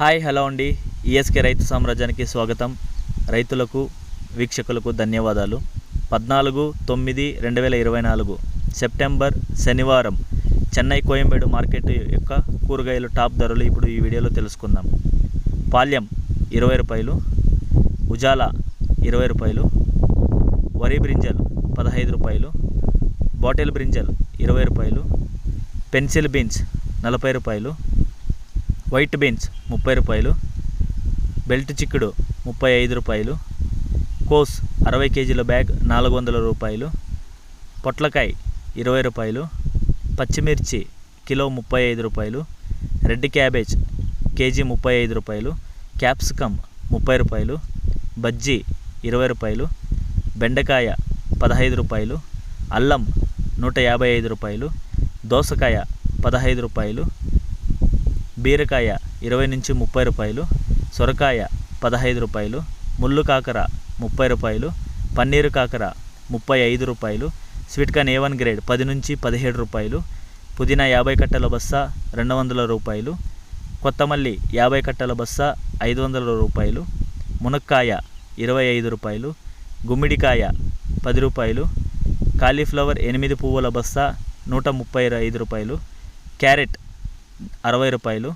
Hi hello అండి. ESK రైతు సామ్రాజ్యానికి స్వాగతం. రైతులకు వీక్షకులకు ధన్యవాదాలు. పద్నాలుగు తొమ్మిది రెండు వేల ఇరవై నాలుగు సెప్టెంబర్ శనివారం చెన్నై కోయంబేడు మార్కెట్ యొక్క కూరగాయలు టాప్ ధరలు ఇప్పుడు ఈ వీడియోలో తెలుసుకుందాం. పాల్యం ఇరవై రూపాయలు ఉజాల ఇరవై రూపాయలు వరి బ్రింజల్ పదహైదు రూపాయలు బాటిల్ బ్రింజల్ ఇరవై రూపాయలు పెన్సిల్ బీన్స్ నలభై రూపాయలు వైట్ బీన్స్ ముప్పై రూపాయలు బెల్ట్ చిక్కుడు ముప్పై ఐదు రూపాయలు కోస్ అరవై కేజీల బ్యాగ్ నాలుగు వందల రూపాయలు పొట్లకాయ ఇరవై రూపాయలు పచ్చిమిర్చి కిలో ముప్పై ఐదు రూపాయలు రెడ్ క్యాబేజ్ కేజీ ముప్పై ఐదు రూపాయలు క్యాప్సికమ్ ముప్పై రూపాయలు బజ్జీ ఇరవై రూపాయలు బెండకాయ పదహైదు రూపాయలు అల్లం నూట యాభై ఐదు రూపాయలు దోసకాయ పదహైదు రూపాయలు బీరకాయ ఇరవై నుంచి ముప్పై రూపాయలు సొరకాయ పదహైదు రూపాయలు ముళ్ళు కాకర ముప్పై రూపాయలు పన్నీరు కాకర ముప్పై ఐదు రూపాయలు sweet corn A one grade పది నుంచి పదిహేడు రూపాయలు పుదీనా యాభై కట్టల బస్తా రెండు వందల రూపాయలు కొత్తమల్లి యాభై కట్టల బస్తా ఐదు వందల రూపాయలు మునక్కాయ ఇరవై ఐదు రూపాయలు గుమ్మిడికాయ పది రూపాయలు కాలీఫ్లవర్ ఎనిమిది పువ్వుల బస్తా నూట ముప్పై ఐదు రూపాయలు క్యారెట్ అరవై రూపాయలు.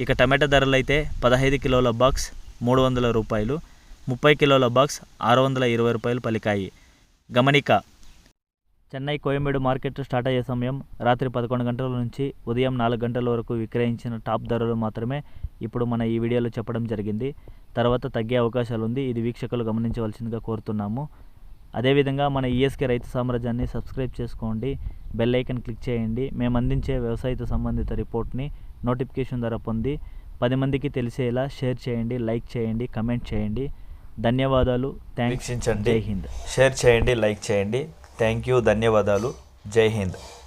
ఇక టమాటా ధరలు అయితే పదహైదు కిలోల బాక్స్ మూడు వందల రూపాయలు. ముప్పై కిలోల బాక్స్ ఆరు వందల ఇరవై రూపాయలు పలికాయి. గమనిక. చెన్నై కోయంబేడు మార్కెట్ స్టార్ట్ అయ్యే సమయం రాత్రి పదకొండు గంటల నుంచి ఉదయం నాలుగు గంటల వరకు విక్రయించిన టాప్ ధరలు మాత్రమే ఇప్పుడు మన ఈ వీడియోలో చెప్పడం జరిగింది. తర్వాత తగ్గే అవకాశాలు ఉంది. ఇది వీక్షకులు గమనించవలసిందిగా కోరుతున్నాము. అదేవిధంగా మన ఈఎస్కే రైతు సామ్రాజ్యాన్ని సబ్స్క్రైబ్ చేసుకోండి. బెల్ ఐకన్ క్లిక్ చేయండి. మేము అందించే వ్యవసాయతో సంబంధిత రిపోర్ట్ని నోటిఫికేషన్ ద్వారా పొంది పది మందికి తెలిసేలా షేర్ చేయండి లైక్ చేయండి కమెంట్ చేయండి. ధన్యవాదాలు. థ్యాంక్స్. జై హింద్. షేర్ చేయండి లైక్ చేయండి. థ్యాంక్ యూ ధన్యవాదాలు. జై హింద్.